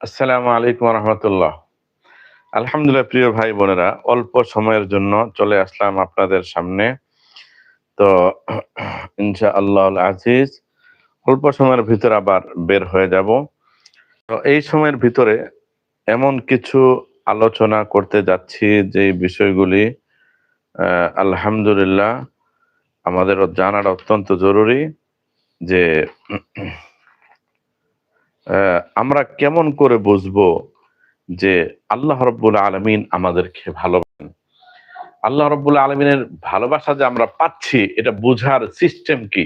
আসসালামু আলাইকুম রহমতুল্লাহ। আলহামদুলিল্লাহ, প্রিয় ভাই বোনেরা, অল্প সময়ের জন্য চলে আসলাম আপনাদের সামনে। তো ইনশা আল্লাহ আজিজ, অল্প সময়ের ভিতরে আবার বের হয়ে যাব। তো, এই সময়ের ভিতরে এমন কিছু আলোচনা করতে যাচ্ছি, যে বিষয়গুলি আলহামদুলিল্লাহ আমাদের জানার অত্যন্ত জরুরি, যে আমরা কেমন করে বুঝব যে আল্লাহ রব্বুল আলমিন আমাদেরকে ভালোবাসেন? আল্লাহ রব্বুল আলমিনের ভালোবাসা যে আমরা পাচ্ছি, এটা বোঝার সিস্টেম কি?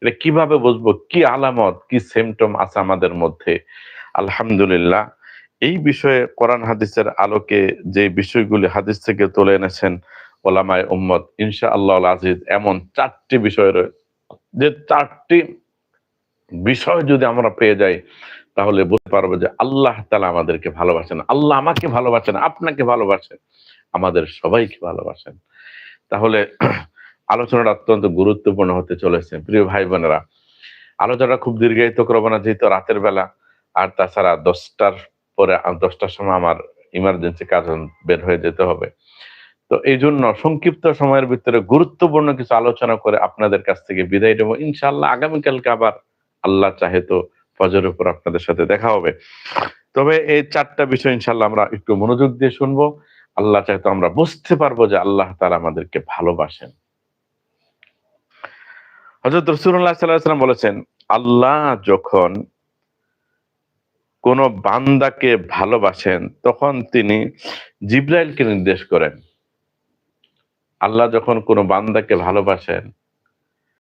এটা কীভাবে বুঝব? কি আলামত, কি সিমটম আছে আমাদের মধ্যে? আলহামদুলিল্লাহ, এই বিষয়ে কোরআন হাদিসের আলোকে যে বিষয়গুলি হাদিস থেকে তুলে এনেছেন ওলামায় উম্মত ইনশা আল্লাহ আজিজ, এমন চারটি বিষয় রয়েছে যে চারটি বিষয় যদি আমরা পেয়ে যাই তাহলে বলতে পারব যে আল্লাহ তালা আমাদেরকে ভালোবাসেন। আল্লাহ আমাকে ভালোবাসেন, আপনাকে ভালোবাসেন, আমাদের সবাইকে ভালোবাসেন। তাহলে আলোচনাটা অত্যন্ত গুরুত্বপূর্ণ হতে চলেছে, প্রিয় ভাই বোনেরা। আলোচনাটা খুব দীর্ঘায়িত করব না, যেহেতু রাতের বেলা। আর তাছাড়া দশটার পরে দশটার সময় আমার ইমার্জেন্সি কাজ বের হয়ে যেতে হবে। তো এই জন্য সংক্ষিপ্ত সময়ের ভিতরে গুরুত্বপূর্ণ কিছু আলোচনা করে আপনাদের কাছ থেকে বিদায় দেবো ইনশাআল্লাহ আগামীকালকে আবার আল্লাহ চাহে তো ফজরের উপর আপনাদের সাথে দেখা হবে। তবে এই চারটা বিষয় ইনশাল্লাহ আমরা একটু মনোযোগ দিয়ে শুনব। আল্লাহ চাহে তো আমরা বুঝতে পারব যে আল্লাহ তারা আমাদেরকে ভালোবাসেন। হজরত রসুল্লাহ সাল্লাম বলেছেন, আল্লাহ যখন কোন বান্দাকে ভালোবাসেন, তখন তিনি জিব্রাইলকে নির্দেশ করেন। আল্লাহ যখন কোন বান্দাকে ভালোবাসেন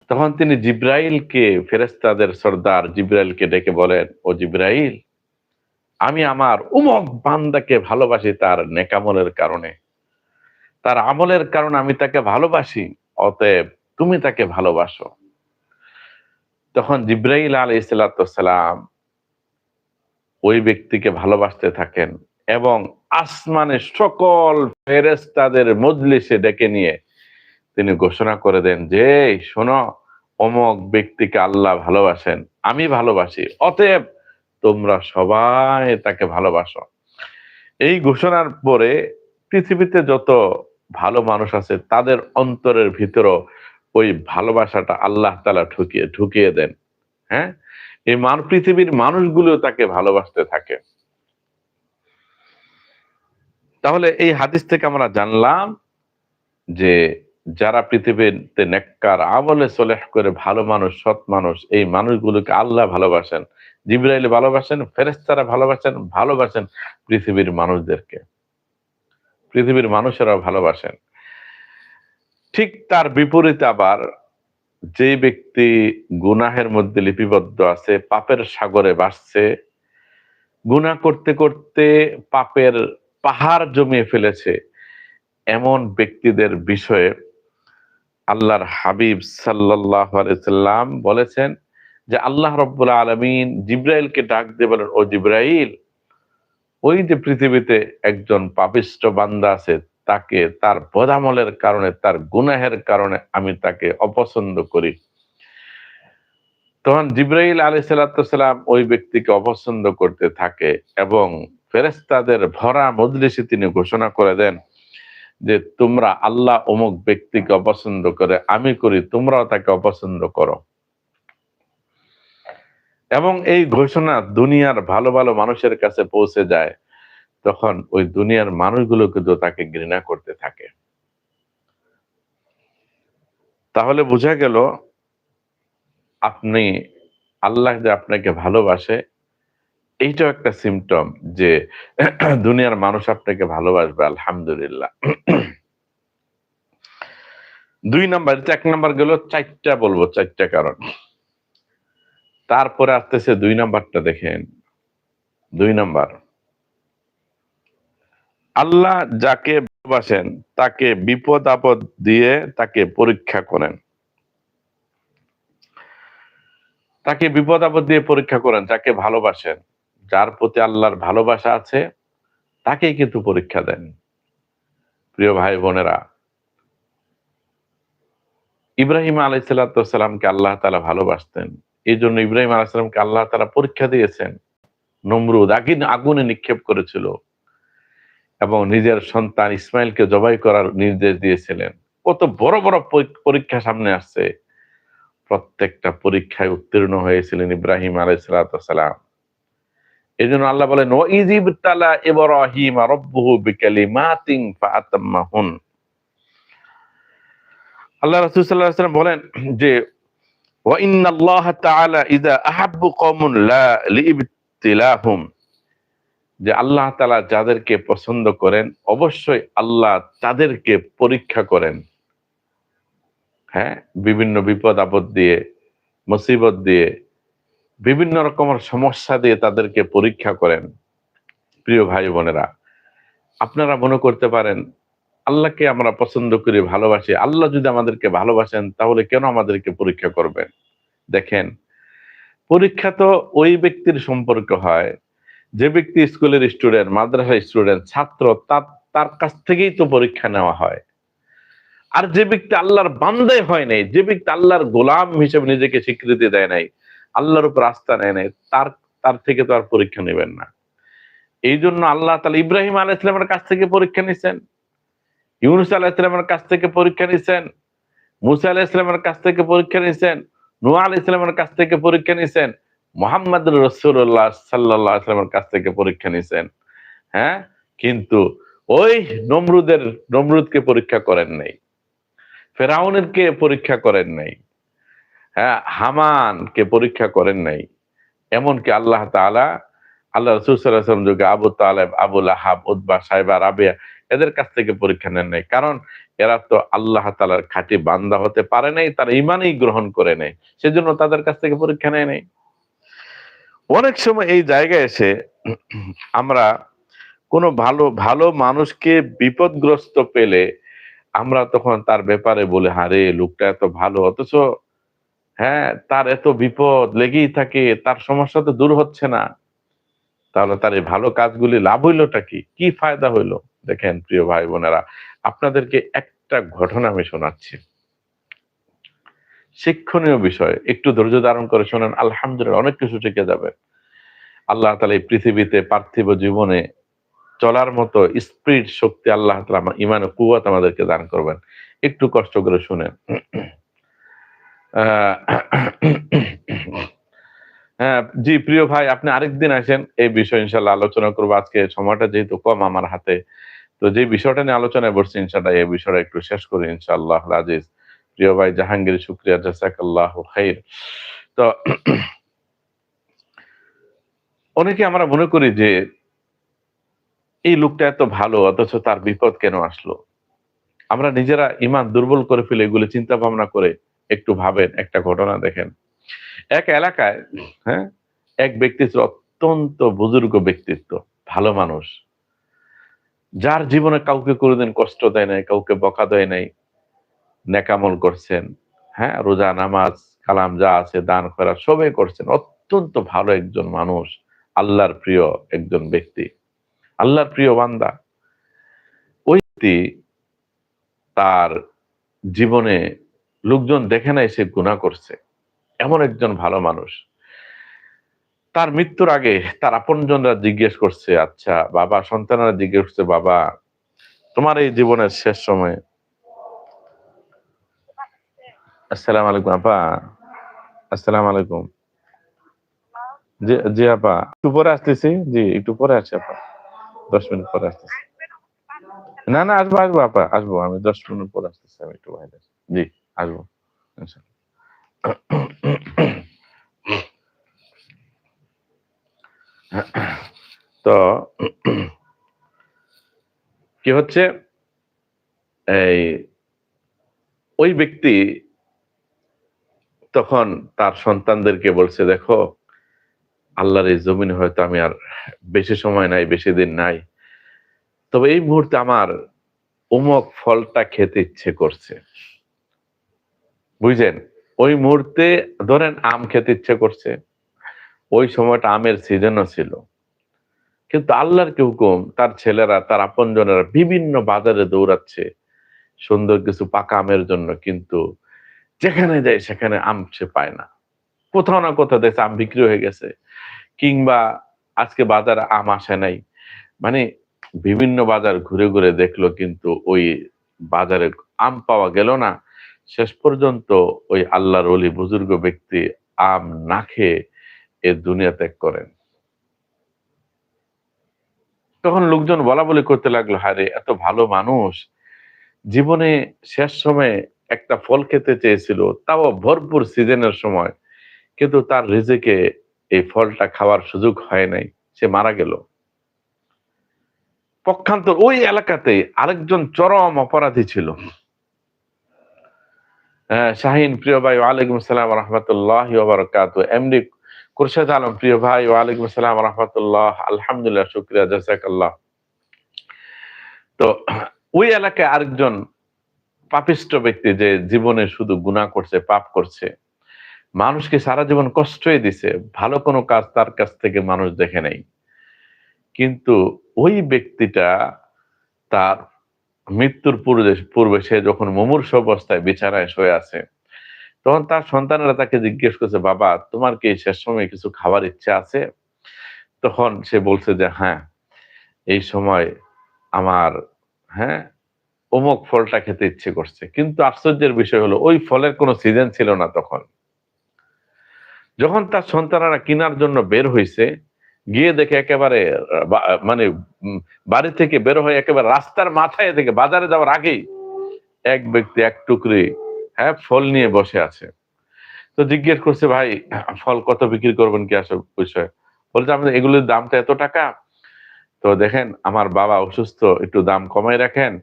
তখন তিনি জিব্রাইলকে ফেরেস্তাদের সর্দার জিব্রাইলকে ডেকে বলেন, ও জিব্রাইল, আমি আমার উমক বান্দাকে ভালোবাসি তার নেকামলের কারণে। তার আমলের কারণে আমি তাকে ভালোবাসি, অতএব তুমি তাকে ভালোবাসো। তখন জিব্রাইল আলী সালাম ওই ব্যক্তিকে ভালোবাসতে থাকেন এবং আসমানের সকল ফেরেস্তাদের মজলিসে ডেকে নিয়ে তিনি ঘোষণা করে দেন যে শোনো অমক ব্যক্তিকে আল্লাহ ভালোবাসেন, আমি ভালোবাসি, অতএব তোমরা সবাই তাকে ভালোবাসো। এই ঘোষণার পরে পৃথিবীতে যত ভালো মানুষ আছে, তাদের অন্তরের ভিতরও ওই ভালোবাসাটা আল্লাহ তালা ঢুকিয়ে ঢুকিয়ে দেন হ্যাঁ? এই মান, পৃথিবীর মানুষগুলো তাকে ভালোবাসতে থাকে। তাহলে এই হাদিস থেকে আমরা জানলাম যে যারা পৃথিবীতে নেককার, আমলে সলেহ করে ভালো মানুষ, সৎ মানুষ, এই মানুষগুলোকে আল্লাহ ভালোবাসেন। জিব্রাইল ভালোবাসেন ফেরেস্তারা ভালোবাসেন ভালোবাসেন পৃথিবীর মানুষদেরকে। পৃথিবীর মানুষেরা ভালোবাসেন। ঠিক তার বিপরীতে আবার যে ব্যক্তি গুনাহের মধ্যে লিপিবদ্ধ আছে, পাপের সাগরে ভাসছে গুনাহ করতে করতে পাপের পাহাড় জমিয়ে ফেলেছে, এমন ব্যক্তিদের বিষয়ে আল্লাহর হাবিব সাল্লাম বলেছেন যে আল্লাহ রব্বুল আলমিন জিব্রাইলকে ডাক দিয়ে বলেন, ও জিব্রাইল, ওই যে পৃথিবীতে একজন পাপিষ্ট বান্দা আছে, তাকে তার বদামলের কারণে, তার গুনাহের কারণে আমি তাকে অপছন্দ করি। তখন জিব্রাইল আলী সাল্লাম ওই ব্যক্তিকে অপছন্দ করতে থাকে এবং ফেরেস্তাদের ভরা মজলিসে তিনি ঘোষণা করে দেন যে তোমরা আল্লাহ অমুক ব্যক্তিকে অপছন্দ করে, আমি করি, তোমরাও তাকে অপছন্দ করো। এবং এই ঘোষণা দুনিয়ার ভালো ভালো মানুষের কাছে পৌঁছে যায়, তখন ওই দুনিয়ার মানুষগুলো কিন্তু তাকে ঘৃণা করতে থাকে। তাহলে বোঝা গেল, আপনি আল্লাহ যে আপনাকে ভালোবাসে এইটাও একটা সিমটম যে দুনিয়ার মানুষ আপনাকে ভালোবাসবে, আলহামদুলিল্লাহ। দুই নাম্বার এক নাম্বার গেল চারটা বলব, চারটা কারণ। তারপরে আসতেছে দুই নাম্বারটা দেখেন। দুই নাম্বার, আল্লাহ যাকে ভালোবাসেন, তাকে বিপদ আপদ দিয়ে তাকে পরীক্ষা করেন। তাকে বিপদ আপদ দিয়ে পরীক্ষা করেন, যাকে ভালোবাসেন। যার প্রতি আল্লাহর ভালোবাসা আছে, তাকেই কিন্তু পরীক্ষা দেন। প্রিয় ভাই বোনেরা, ইব্রাহিম আলাইসাল্লামকে আল্লাহ তালা ভালোবাসতেন। এই জন্য ইব্রাহিম আলাইসালামকে আল্লাহ তালা পরীক্ষা দিয়েছেন। নমরুদ আগুন, আগুনে নিক্ষেপ করেছিল এবং নিজের সন্তান ইসমাইলকে জবাই করার নির্দেশ দিয়েছিলেন। কত বড় বড় পরী- পরীক্ষা সামনে আসছে। প্রত্যেকটা পরীক্ষায় উত্তীর্ণ হয়েছিলেন ইব্রাহিম আলাইসালাম এই জন্য আল্লাহ বলেন ও ইজিব তালা ইব্রাহিম রব্বুহু বিকালিমাতিন ফাআতাম্মাহুন। আল্লাহ বলেন যে আল্লাহ যাদেরকে পছন্দ করেন, অবশ্যই আল্লাহ তাদেরকে পরীক্ষা করেন। হ্যাঁ? বিভিন্ন বিপদ আপদ দিয়ে, মুসিবত দিয়ে বিভিন্ন রকমের সমস্যা দিয়ে তাদেরকে পরীক্ষা করেন। প্রিয় ভাই বোনেরা, আপনারা মনে করতে পারেন, আল্লাহকে আমরা পছন্দ করি, ভালোবাসি। আল্লাহ যদি আমাদেরকে ভালোবাসেন, তাহলে কেন আমাদেরকে পরীক্ষা করবেন? দেখেন, পরীক্ষা তো ওই ব্যক্তির সম্পর্ক হয়, যে ব্যক্তি স্কুলের স্টুডেন্ট মাদ্রাসা স্টুডেন্ট, ছাত্র, তার তার কাছ থেকেই তো পরীক্ষা নেওয়া হয়। আর যে ব্যক্তি আল্লাহর বান্দাই হয় নাই, যে ব্যক্তি আল্লাহর গোলাম হিসেবে নিজেকে স্বীকৃতি দেয় নাই আল্লাহর উপর আস্থা নেয় নাই, তার তার থেকে তো আর পরীক্ষা নেবেন না। এই জন্য আল্লাহ তালা ইব্রাহিম আলাহ ইসলামের কাছ থেকে পরীক্ষা নিছেন, ইউনুস আলাহ ইসলামের কাছ থেকে পরীক্ষা নিছেন, মুসা আলাহ ইসলামের কাছ থেকে পরীক্ষা নিছেন নুয়া আলাহ ইসলামের কাছ থেকে পরীক্ষা নিছেন, মোহাম্মদ রসুল্লাহ সাল্লাহ ইসলামের কাছ থেকে পরীক্ষা নিছেন। হ্যাঁ? কিন্তু ওই নমরুদের, নমরুদকে পরীক্ষা করেন নাই, ফেরাউনের কে পরীক্ষা করেন নাই। হ্যাঁ হামানকে পরীক্ষা করেন নাই। এমনকি আল্লাহ তাআলা, আল্লাহ রসুল সাল্লাম যুগে আবু তালেব আবুল আহাব উদ্বা সাহেবা রাবিয়া, এদের কাছ থেকে পরীক্ষা নেন নাই। কারণ এরা তো আল্লাহ তালার খাঁটি বান্দা হতে পারে নাই, তার ইমানই গ্রহণ করে নেই। সেজন্য তাদের কাছ থেকে পরীক্ষা নেয় নাই। অনেক সময় এই জায়গায় এসে আমরা কোনো ভালো ভালো মানুষকে বিপদগ্রস্ত পেলে আমরা তখন তার ব্যাপারে বলে, হারে, লোকটা এত ভালো, অথচ হ্যাঁ তার এত বিপদ লেগেই থাকে, তার সমস্যা তো দূর হচ্ছে না। তাহলে তার এই ভালো কাজগুলি লাভ হইলোটা কি? কি ফায়দা হইল? দেখেন প্রিয় ভাই বোনেরা, আপনাদেরকে একটা ঘটনা আমি শোনাচ্ছি। শিক্ষণীয় বিষয়, একটু ধৈর্য ধারণ করে শোনেন, আলহামদুলিল্লাহ অনেক কিছু শিখে যাবে আল্লাহ তালা এই পৃথিবীতে পার্থিব জীবনে চলার মতো স্পিড, শক্তি আল্লাহ তালা ইমান কুয়াত আমাদেরকে দান করবেন। একটু কষ্ট করে শুনেন। হ্যাঁ জি, প্রিয় ভাই, আপনি আরেকদিন আসেন। এই বিষয়ে ইনশাল্লাহ আলোচনা করব। আজকে সময়টা যেহেতু কম আমার হাতে, তো যে বিষয়টা নিয়ে আলোচনায় বসছি ইনশাল্লাহ এই বিষয়টা একটু শেষ করি ইনশাআল্লাহ আজিজ প্রিয় ভাই, জাহাঙ্গীর, শুক্রিয়া জাসাকাল্লাহ খাইর। তো অনেকে আমরা মনে করি যে, এই লোকটা এত ভালো, অথচ তার বিপদ কেন আসলো? আমরা নিজেরা ইমান দুর্বল করে ফেলে এগুলো চিন্তা ভাবনা করে একটু ভাবেন, একটা ঘটনা দেখেন। এক এলাকায় হ্যাঁ এক ব্যক্তি ছিল অত্যন্ত বুজুর্গ ব্যক্তিত্ব, ভালো মানুষ। যার জীবনে কাউকে কোনোদিন কষ্ট দেয় নাই, কাউকে বকা দেয় নাই নেকামল করছেন হ্যাঁ রোজা, নামাজ, কালাম যা আছে, দান করা সবই করছেন। অত্যন্ত ভালো একজন মানুষ, আল্লাহর প্রিয় একজন ব্যক্তি। আল্লাহর প্রিয় বান্দা। ওই তার জীবনে লোকজন দেখে নাই সে গুণা করছে। এমন একজন ভালো মানুষ। তার মৃত্যুর আগে তার আপনজনরা জিজ্ঞেস করছে আচ্ছা বাবা, সন্তানরা জিজ্ঞেস করছে, বাবা, তোমার এই জীবনের শেষ সময়ে? আসসালামু আলাইকুম, আপা। আসসালামু আলাইকুম। জি জি, আপা। একটু পরে আসতেছি? জি, একটু পরে আসছি, আপা। দশ মিনিট পরে আসতেছি। না না, আসব আসব, আপা, আসব। আমি দশ মিনিট পরে আসতেছি, আমি একটু বাইরে জি। আসব। তো, কি হচ্ছে? এই, ওই ব্যক্তি তখন তার সন্তানদেরকে বলছে, দেখো, আল্লাহর এই জমিনে হয়তো আমি আর বেশি সময় নাই, বেশি দিন নাই। তবে এই মুহূর্তে আমার অমুক ফলটা খেতে ইচ্ছে করছে। বুঝলেন ওই মুহূর্তে ধরেন আম খেতে ইচ্ছে করছে। ওই সময়টা আমের সিজনও ছিল। কিন্তু আল্লাহর কি হুকুম? তার ছেলেরা, তার আপনজনেরা বিভিন্ন বাজারে দৌড়াচ্ছে সুন্দর কিছু পাকা আমের জন্য। কিন্তু যেখানে যায় সেখানে আম সে পায় না। কোথাও না কোথাও দেখছে আম বিক্রি হয়ে গেছে। কিংবা আজকে বাজারে আম আসে নাই। মানে বিভিন্ন বাজার ঘুরে ঘুরে দেখল কিন্তু ওই বাজারে আম পাওয়া গেল না। শেষ পর্যন্ত ওই আল্লাহর অলি বুজুর্গ ব্যক্তি আম না খেয়ে এ দুনিয়া ত্যাগ করেন। তখন লোকজন বলা বলি করতে লাগল হারে এত ভালো মানুষ। জীবনে শেষ সময়ে একটা ফল খেতে চেয়েছিল, তাও ভরপুর সিজনের সময়, কিন্তু তার রিজেকে এই ফলটা খাওয়ার সুযোগ হয় নাই, সে মারা গেল। পক্ষান্তর ওই এলাকাতে আরেকজন চরম অপরাধী ছিল। শাহিন, প্রিয় ভাই, ওয়ালাইকুম সালাম রহমতুল্লাহ বারকাত এমডি কুরশেদ আলম, প্রিয় ভাই, ওয়ালাইকুম সালাম রহমতুল্লাহ। আলহামদুলিল্লাহ, শুক্রিয়া, জাজাকাল্লাহ। তো, ওই এলাকায় আরেকজন পাপিষ্ট ব্যক্তি যে জীবনে শুধু গুনাহ করছে, পাপ করছে, মানুষকে সারা জীবন কষ্টই দিছে, ভালো কোনো কাজ তার কাছ থেকে মানুষ দেখে নাই। কিন্তু ওই ব্যক্তিটা তার মৃত্যুর পূর্বে পূর্বে সে যখন মুমূর্ষ অবস্থায় বিছানায় শুয়ে আছে, তখন তার সন্তানেরা তাকে জিজ্ঞেস করছে, বাবা, তোমার কি শেষ সময় কিছু খাবার ইচ্ছে আছে? তখন সে বলছে যে হ্যাঁ এই সময় আমার হ্যাঁ অমুক ফলটা খেতে ইচ্ছে করছে। কিন্তু আশ্চর্যের বিষয় হলো, ওই ফলের কোনো সিজন ছিল না তখন। যখন তার সন্তানেরা কেনার জন্য বের হয়েছে গিয়ে দেখে একেবারে মানে বাড়ি থেকে বের হয়ে একেবারে রাস্তার মাথায় থেকে বাজারে যাওয়ার আগেই এক ব্যক্তি, এক টুকরি হ্যাঁ ফল নিয়ে বসে আছে। তো জিজ্ঞেস করছে, ভাই, ফল কত বিক্রি করবেন কি আসে বিষয়? বলছে আমাদের এগুলোর দামটা এত টাকা? তো দেখেন, আমার বাবা অসুস্থ, একটু দাম কমাই রাখেন,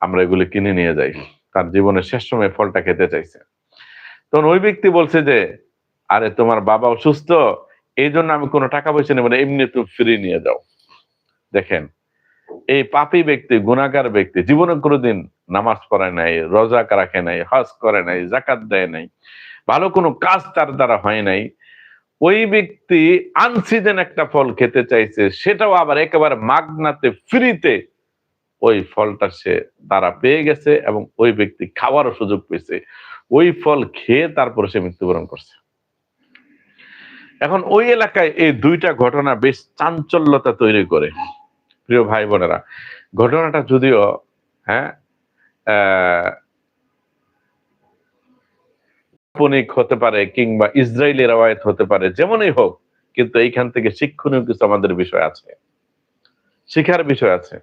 আমরা এগুলো কিনে নিয়ে যাই। তার জীবনের শেষ সময় ফলটা খেতে চাইছে। তখন ওই ব্যক্তি বলছে যে, আরে, তোমার বাবা অসুস্থ এই জন্য আমি কোনো টাকা পয়সা নেব না, এমনি তুমি ফ্রি নিয়ে যাও। দেখেন, এই পাপী ব্যক্তি গুণাগার ব্যক্তি, জীবনে কোনোদিন নামাজ পড়ে নাই রোজা রাখে নাই, হজ করে নাই জাকাত দেয় নাই, ভালো কোনো কাজ তার দ্বারা হয় নাই, ওই ব্যক্তি আনসিজন একটা ফল খেতে চাইছে, সেটাও আবার একেবারে মাগনাতে ফ্রিতে ওই ফলটা সে তারা পেয়ে গেছে এবং ওই ব্যক্তি খাওয়ারও সুযোগ পেয়েছে। ওই ফল খেয়ে তারপর সে মৃত্যুবরণ করছে। এখন ওই এলাকায় এই দুইটা ঘটনা বেশ চাঞ্চল্যতা তৈরি করে। প্রিয় ভাই বোনেরা ঘটনাটা যদিও হ্যাঁ হতে পারে কিংবা ইসরায়েলি রেওয়ায়ত হতে পারে, যেমনই হোক, কিন্তু এইখান থেকে শিক্ষণীয় কিছু আমাদের বিষয় আছে। শিখার বিষয় আছে।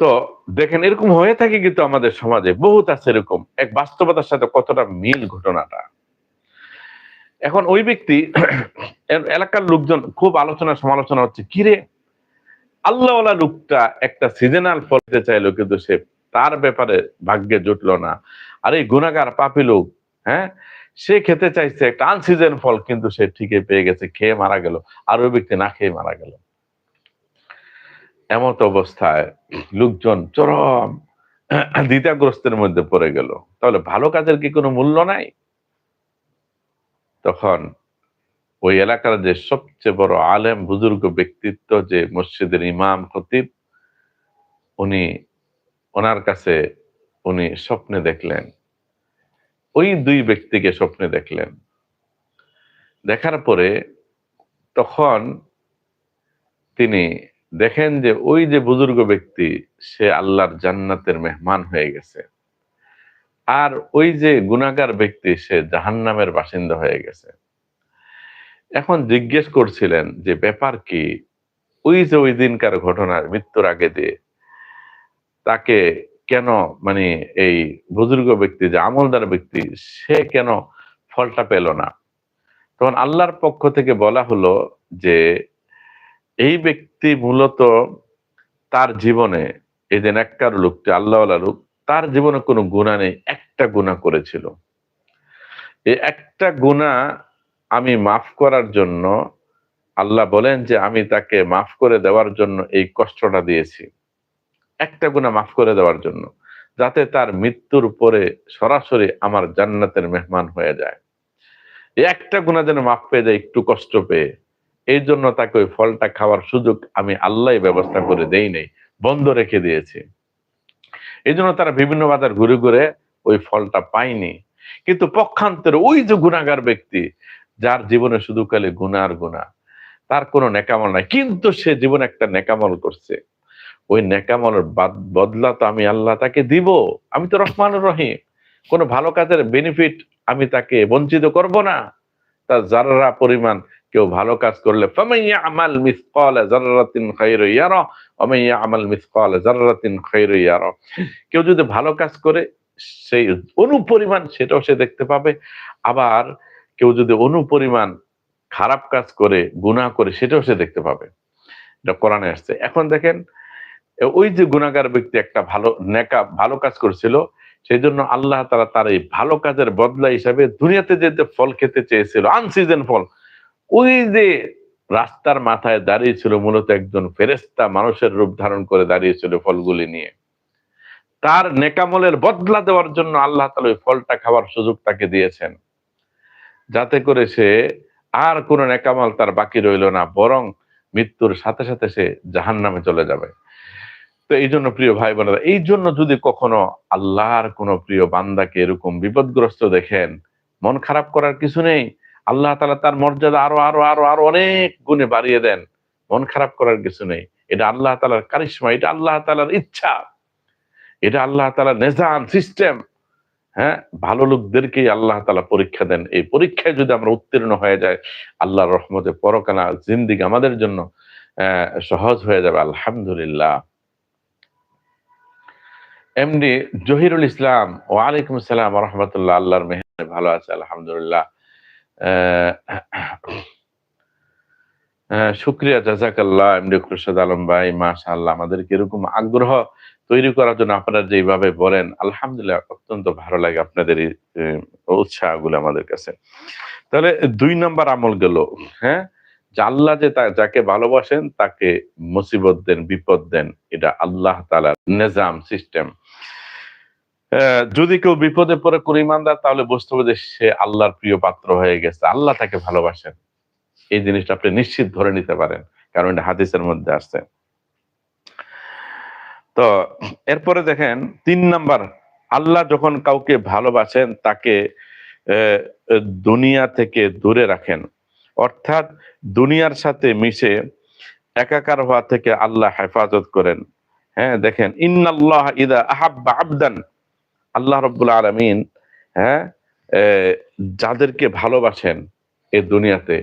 তো দেখেন, এরকম হয়ে থাকে কিন্তু আমাদের সমাজে, বহুত আছে এরকম। এক বাস্তবতার সাথে কতটা মিল ঘটনাটা। এখন ওই ব্যক্তি এলাকার লোকজন খুব আলোচনা সমালোচনা হচ্ছে কিরে আল্লাহওয়ালা লোকটা একটা সিজনাল ফল খেতে চাইলো, কিন্তু সে তার ব্যাপারে ভাগ্যে জুটলো না। আর এই গুণাগার পাপি লোক হ্যাঁ? সে খেতে চাইছে একটা আনসিজন ফল, কিন্তু সে ঠিকই পেয়ে গেছে, খেয়ে মারা গেল। আর ওই ব্যক্তি না খেয়ে মারা গেল। এমত অবস্থায় লোকজন চরম দ্বিধাগ্রস্তের মধ্যে পড়ে গেল। তাহলে ভালো কাজের কি কোনো মূল্য নাই? তখন ওই এলাকার যে সবচেয়ে বড় আলেম, বুজুর্গ ব্যক্তিত্ব যে মসজিদের ইমাম, খতিব, উনি, ওনার কাছে উনি স্বপ্নে দেখলেন। ওই দুই ব্যক্তিকে স্বপ্নে দেখলেন। দেখার পরে তখন তিনি দেখেন যে ওই যে বুজুর্গ ব্যক্তি, সে আল্লাহর জান্নাতের মেহমান হয়ে গেছে। আর ওই যে গুণাগার ব্যক্তি, সে জাহান্নামের বাসিন্দা হয়ে গেছে। এখন জিজ্ঞেস করছিলেন যে, ব্যাপার কি? ওই যে ওই দিনকার ঘটনার মৃত্যুর আগে দিয়ে তাকে কেন মানে এই বুজুর্গ ব্যক্তি যে আমলদার ব্যক্তি, সে কেন ফলটা পেল না? তখন আল্লাহর পক্ষ থেকে বলা হলো যে, এই ব্যক্তি মূলত তার জীবনে এই যে নেককার লোকটি, আল্লাহওয়ালা লোক তার জীবনে কোনো গুণা নেই, একটা গুণা করেছিল। এই একটা গুণা আমি মাফ করার জন্য আল্লাহ বলেন যে আমি তাকে মাফ করে দেওয়ার জন্য এই কষ্টটা দিয়েছি। একটা গুণা মাফ করে দেওয়ার জন্য, যাতে তার মৃত্যুর পরে সরাসরি আমার জান্নাতের মেহমান হয়ে যায়। এই একটা গুণা যেন মাফ পেয়ে যায়, একটু কষ্ট পেয়ে। এই জন্য তাকে ওই ফলটা খাওয়ার সুযোগ আমি আল্লাহ ব্যবস্থা করে দেই নাই, বন্ধ রেখে দিয়েছি। এই জন্য তারা বিভিন্ন বাজার ঘুরে ঘুরে ওই ফলটা পায়নি। কিন্তু পক্ষান্তরে ওই যে গুণাগার ব্যক্তি, যার জীবনে শুধু কালে গুণার গুণা, তার কোনো নেকামল নাই। কিন্তু সে জীবনে একটা নেকামল করছে। ওই নেকামলের বদলা তো আমি আল্লাহ তাকে দিব। আমি তো রহমান রহিম। কোনো ভালো কাজের বেনিফিট আমি তাকে বঞ্চিত করব না। তার জাররা পরিমাণ কেউ ভালো কাজ করলে আমাল মিসকাল জাররাতিন আমাল মিসকাল জাররাতিন কেউ যদি ভালো কাজ করে, সেই অনুপরিমাণ সেটাও সে দেখতে পাবে। আবার কেউ যদি অনুপরিমাণ খারাপ কাজ করে, গুনাহ করে, সেটাও সে দেখতে পাবে। এটা কোরআনে আসছে। এখন দেখেন, ওই যে গুণাগার ব্যক্তি একটা ভালো, নেকা, ভালো কাজ করছিল, সেই জন্য আল্লাহ তারা তার এই ভালো কাজের বদলা হিসাবে দুনিয়াতে যে ফল খেতে চেয়েছিল আনসিজন ফল ওই যে রাস্তার মাথায় দাঁড়িয়েছিল মূলত একজন ফেরেস্তা মানুষের রূপ ধারণ করে দাঁড়িয়েছিল ফলগুলি নিয়ে। তার নেকামলের বদলা দেওয়ার জন্য আল্লাহ তালা ওই ফলটা খাওয়ার সুযোগ তাকে দিয়েছেন। যাতে করে সে আর কোন নেকামল তার বাকি রইল না, বরং মৃত্যুর সাথে সাথে সে জাহান নামে চলে যাবে। তো এই জন্য প্রিয় ভাই বোনেরা, এই জন্য যদি কখনো আল্লাহর কোন প্রিয় বান্দাকে এরকম বিপদগ্রস্ত দেখেন, মন খারাপ করার কিছু নেই। আল্লাহ তালা তার মর্যাদা আরও আরও আরও আরও অনেক গুণে বাড়িয়ে দেন। মন খারাপ করার কিছু নেই। এটা আল্লাহ তালার কারিশ্মা, এটা আল্লাহ তালার ইচ্ছা। এটা আল্লাহ তালার নিজাম সিস্টেম। হ্যাঁ ভালো লোকদেরকেই আল্লাহ তালা পরীক্ষা দেন। এই পরীক্ষায় যদি আমরা উত্তীর্ণ হয়ে যায় আল্লাহর রহমতে পরকানা জিন্দিগি আমাদের জন্য সহজ হয়ে যাবে। আলহামদুলিল্লাহ। এমডি জহিরুল ইসলাম, ওয়ালাইকুম আসসালাম রহমতুল্লাহ। আল্লাহর মেহরে ভালো আছে, আলহামদুলিল্লাহ। শুক্রিয়া জাজাকাল্লাহ এমডি খুরশেদ আলম ভাই, মাশাআল্লাহ আমাদেরকে এরকম আগ্রহ তৈরি করার জন্য আপনারা যেভাবে বলেন, আলহামদুলিল্লাহ অত্যন্ত ভালো লাগে আপনাদের উৎসাহগুলো আমাদের কাছে। তাহলে দুই নম্বর আমল গেল হ্যাঁ? যে আল্লাহ যে যাকে ভালোবাসেন, তাকে মুসিবত দেন, বিপদ দেন, এটা আল্লাহ তালার নিজাম, সিস্টেম। যদি কেউ বিপদে পড়ে করে ইমানদার, তাহলে বুঝতে হবে যে সে আল্লাহর প্রিয় পাত্র হয়ে গেছে। আল্লাহ তাকে ভালোবাসেন। এই জিনিসটা আপনি নিশ্চিত ধরে নিতে পারেন, কারণ এটা হাদিসের মধ্যে আসছে তো, এরপরে দেখেন, তিন নাম্বার, আল্লাহ যখন কাউকে ভালোবাসেন, তাকে দুনিয়া থেকে দূরে রাখেন। অর্থাৎ, দুনিয়ার সাথে মিশে একাকার হওয়া থেকে আল্লাহ হেফাজত করেন। হ্যাঁ দেখেন, ইন্নাল্লাহ ইদা আহাব্বা আবদান। আল্লাহ রব্বুল আলমিন হ্যাঁ যাদেরকে ভালোবাসেন এই দুনিয়াতে,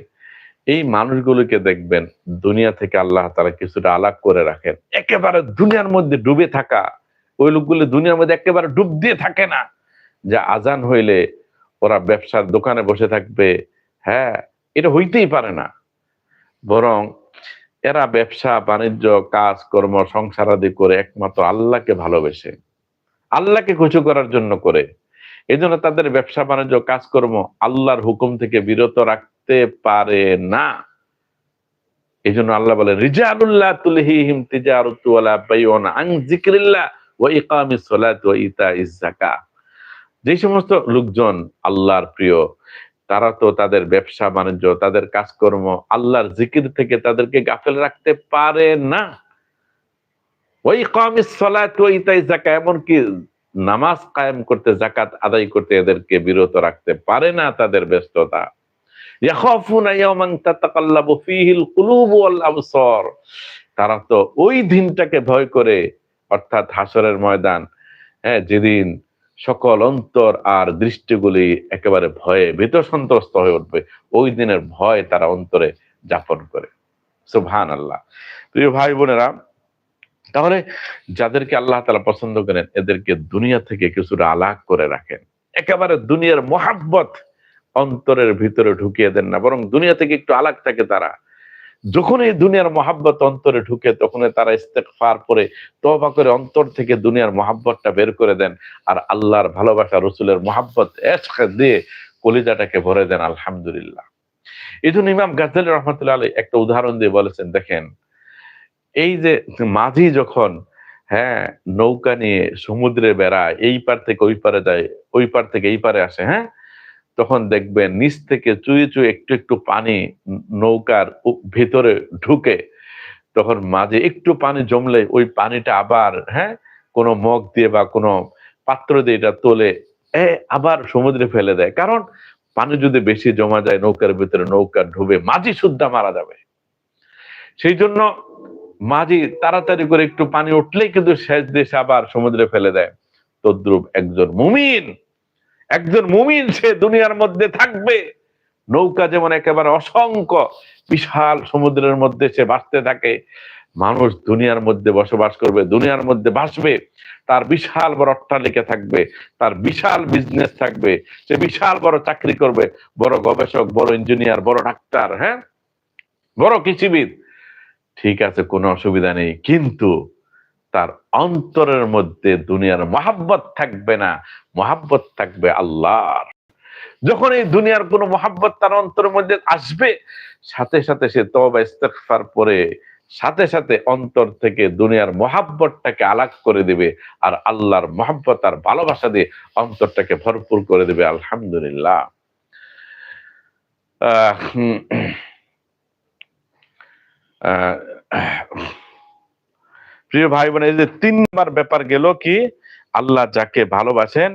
এই মানুষগুলোকে দেখবেন দুনিয়া থেকে আল্লাহ তারা কিছুটা আলাগ করে রাখেন। একেবারে দুনিয়ার মধ্যে ডুবে থাকা, ওই লোকগুলো দুনিয়ার মধ্যে একেবারে ডুব দিয়ে থাকে না। যে আজান হইলে ওরা ব্যবসার দোকানে বসে থাকবে হ্যাঁ এটা হইতেই পারে না। বরং এরা ব্যবসা, বাণিজ্য কাজ কর্ম সংসার আদি করে একমাত্র আল্লাহকে ভালোবেসে। আল্লাহকে খুশি করার জন্য করে। এই জন্য তাদের ব্যবসা বাণিজ্য, কাজকর্ম আল্লাহর হুকুম থেকে বিরত রাখতে পারে না। এই জন্য আল্লাহ বলে যে সমস্ত লোকজন আল্লাহর প্রিয়, তারা তো তাদের ব্যবসা বাণিজ্য, তাদের কাজকর্ম আল্লাহর জিকির থেকে তাদেরকে গাফেল রাখতে পারে না। ওই কামিস সালাত ওয়া এমনকি নামাজ কায়েম করতে জাকাত আদায় করতে এদেরকে বিরত রাখতে পারে না তাদের ব্যস্ততা। তারা তো ওই দিনটাকে ভয় করে, অর্থাৎ হাসরের ময়দান হ্যাঁ যেদিন সকল অন্তর আর দৃষ্টিগুলি একেবারে ভয়ে ভীত সন্ত্রস্ত হয়ে উঠবে, ওই দিনের ভয় তারা অন্তরে যাপন করে। সুবহান আল্লাহ প্রিয় ভাই বোনেরা তাহলে যাদেরকে আল্লাহ তালা পছন্দ করেন, এদেরকে দুনিয়া থেকে কিছুটা আলাগ করে রাখেন। একেবারে দুনিয়ার মহাব্বত অন্তরের ভিতরে ঢুকিয়ে দেন না, বরং দুনিয়া থেকে একটু আলাগ থাকে তারা। যখন এই দুনিয়ার মহাব্বত অন্তরে ঢুকে তখন তারা ইস্তেকফার করে তবা করে অন্তর থেকে দুনিয়ার মহাব্বতটা বের করে দেন, আর আল্লাহর ভালোবাসা, রসুলের মহাব্বত দিয়ে কলিজাটাকে ভরে দেন, আলহামদুলিল্লাহ। এই জন্য ইমাম গাজালি রহমতুল্লাহ আলী একটা উদাহরণ দিয়ে বলেছেন, দেখেন এই যে মাঝি যখন হ্যাঁ নৌকা নিয়ে সমুদ্রে বেড়ায়, এই পার থেকে ওই পারে যায়, ওই পার থেকে এই পারে আসে হ্যাঁ তখন দেখবেন নিচ থেকে চুয়ে চুয়ে একটু একটু পানি নৌকার ভেতরে ঢুকে, তখন মাঝে একটু পানি জমলে, ওই পানিটা আবার হ্যাঁ কোনো মগ দিয়ে বা কোনো পাত্র দিয়ে এটা তোলে, এ, আবার সমুদ্রে ফেলে দেয়। কারণ পানি যদি বেশি জমা যায় নৌকার ভিতরে, নৌকা ডুবে মাঝি শুদ্ধা মারা যাবে। সেই জন্য মাঝি তাড়াতাড়ি করে একটু পানি উঠলেই কিন্তু শেষ দেশে আবার সমুদ্রে ফেলে দেয়। তদ্রুপ একজন মুমিন একজন মুমিন সে দুনিয়ার মধ্যে থাকবে। নৌকা যেমন একেবারে অসংখ্য বিশাল সমুদ্রের মধ্যে সে ভাসতে থাকে, মানুষ দুনিয়ার মধ্যে বসবাস করবে, দুনিয়ার মধ্যে ভাসবে, তার বিশাল বড় অট্টালিকা থাকবে, তার বিশাল বিজনেস থাকবে, সে বিশাল বড় চাকরি করবে, বড় গবেষক, বড় ইঞ্জিনিয়ার বড় ডাক্তার হ্যাঁ? বড় কৃষিবিদ ঠিক আছে কোনো অসুবিধা নেই। কিন্তু তার অন্তরের মধ্যে দুনিয়ার মহাব্বত থাকবে না। মহাব্বত থাকবে আল্লাহর। যখন এই দুনিয়ার কোনো মহাব্বত তার অন্তরের মধ্যে আসবে সাথে সাথে সে তবা ইস্তেগফার পরে সাথে সাথে অন্তর থেকে দুনিয়ার মহাব্বতটাকে আলাগ করে দিবে আর আল্লাহর মহাব্বত আর ভালোবাসা দিয়ে অন্তরটাকে ভরপুর করে দিবে। আলহামদুলিল্লাহ। আহ, প্রিয় ভাই বোন এই যে তিনবার ব্যাপার গেল কি, আল্লাহ যাকে ভালোবাসেন,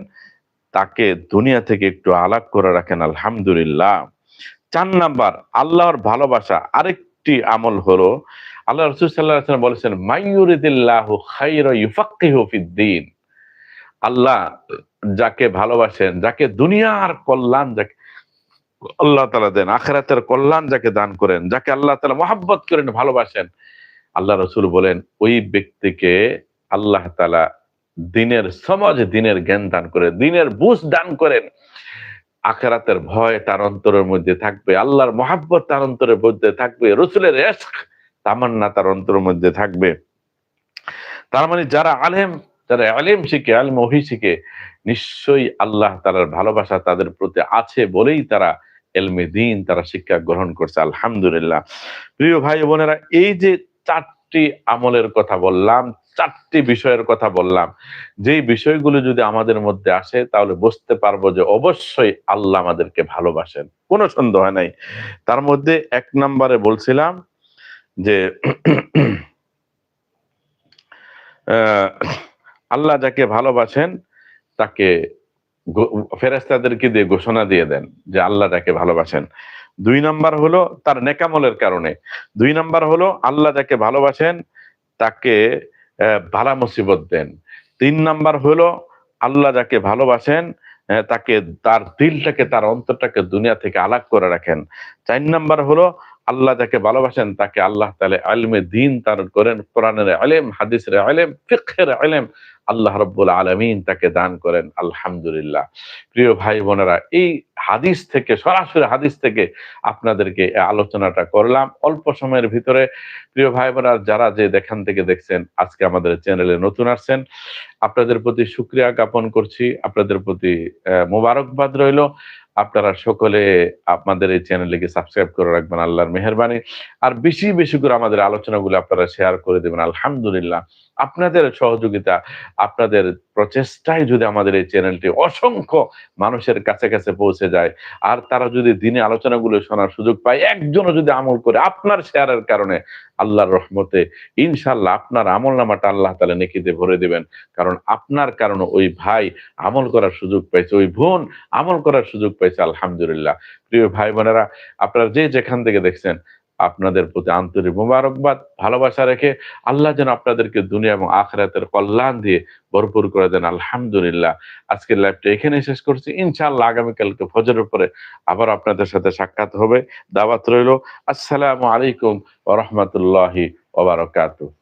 তাকে দুনিয়া থেকে একটু আলাগ করে রাখেন, আলহামদুলিল্লাহ। চার নাম্বার, আল্লাহর ভালোবাসা আরেকটি আমল হলো, আল্লাহ রসুল সাল্লাহ বলেছেন মাইয়ুরিদিল্লাহ আল্লাহ যাকে ভালোবাসেন, যাকে দুনিয়ার কল্যাণ, যাকে আল্লাহ তালা দেন, আখেরাতের কল্যাণ যাকে দান করেন, যাকে আল্লাহ তালা মহাব্বত করেন, ভালোবাসেন। আল্লাহ রসুল বলেন, ওই ব্যক্তিকে আল্লাহ তালা দিনের সমাজ, দিনের জ্ঞান দান করেন, দিনের বুঝ দান করেন। আখেরাতের ভয় তার অন্তরের মধ্যে থাকবে, আল্লাহর মহাব্বত তার অন্তরের মধ্যে থাকবে, রসুলের এশক তামান্না তার অন্তরের মধ্যে থাকবে। তার মানে যারা আলেম যারা আলেম শিখে, আলেম ওহি শিখে, নিশ্চয়ই আল্লাহ তালার ভালোবাসা তাদের প্রতি আছে বলেই তারা এলমে দিন তারা শিক্ষা গ্রহণ করছে, আলহামদুলিল্লাহ। প্রিয় ভাই বোনেরা, এই যে চারটি আমলের কথা বললাম, চারটি বিষয়ের কথা বললাম, যেই বিষয়গুলো যদি আমাদের মধ্যে আসে, তাহলে বুঝতে পারব যে অবশ্যই আল্লাহ আমাদেরকে ভালোবাসেন। কোনো সন্দেহ নাই। তার মধ্যে এক নম্বরে বলছিলাম যে আল্লাহ যাকে ভালোবাসেন, তাকে ফেরেশতাদেরকে দিয়ে ঘোষণা দিয়ে দেন যে আল্লাহ যাকে ভালোবাসেন। দুই নাম্বার হলো তার নেকামলের কারণে। দুই নাম্বার হলো আল্লাহ যাকে ভালোবাসেন, তাকে ভালা মুসিবত দেন। তিন নাম্বার হলো আল্লাহ যাকে ভালোবাসেন তাকে তার দিলটাকে, তার অন্তরটাকে দুনিয়া থেকে আলাগ করে রাখেন। চার নাম্বার হলো আল্লাহ যাকে ভালোবাসেন, তাকে আল্লাহ তালে আলমে দিন তার করেন, কোরআনের আলেম, হাদিসের আলেম ফিখের আলেম আল্লাহ রব্বুল আলমিন তাকে দান করেন, আলহামদুলিল্লাহ। প্রিয় ভাই বোনেরা, এই হাদিস থেকে, সরাসরি হাদিস থেকে আপনাদেরকে আলোচনাটা করলাম। অল্প সময়ের ভিতরে, প্রিয় ভাই বোনেরা, যারা যে দেখান থেকে দেখছেন, আজকে আমাদের চ্যানেলে নতুন আসছেন, আপনাদের প্রতি সুক্রিয়া জ্ঞাপন করছি। আপনাদের প্রতি মোবারকবাদ রইল। আপনারা সকলে আপনাদের এই চ্যানেলকে সাবস্ক্রাইব করে রাখবেন, আল্লাহর মেহরবানি। আর বেশি বেশি করে আমাদের আলোচনাগুলো আপনারা শেয়ার করে দেবেন, আলহামদুলিল্লাহ। আপনাদের সহযোগিতা, আপনাদের প্রচেষ্টায় যদি আমাদের এই চ্যানেলটি অসংখ্য মানুষের কাছে কাছে পৌঁছে যায়, আর তারা যদি দিনে আলোচনাগুলো শোনার সুযোগ পায়, একজনও যদি আমল করে আপনার শেয়ারের কারণে আল্লাহর রহমতে ইনশাল্লাহ আপনার আমল নামাটা আল্লাহ তালা নেকিতে ভরে দেবেন। কারণ আপনার কারণে ওই ভাই আমল করার সুযোগ পাইছে, ওই বোন আমল করার সুযোগ পাইছে, আলহামদুলিল্লাহ। প্রিয় ভাই বোনেরা, আপনারা যে যেখান থেকে দেখছেন আপনাদের প্রতি আন্তরিক মোবারকবাদ, ভালোবাসা রেখে আল্লাহ যেন আপনাদেরকে দুনিয়া এবং আখরাতের কল্যাণ দিয়ে ভরপুর করে দেন। আলহামদুলিল্লাহ। আজকের লাইভটা এখানে শেষ করছি। ইনশাআল্লাহ আগামীকালকে ফজরের পরে আবার আপনাদের সাথে সাক্ষাৎ হবে। দাওয়াত রইল। আসসালামু আলাইকুম ওয়া ওবারকাতু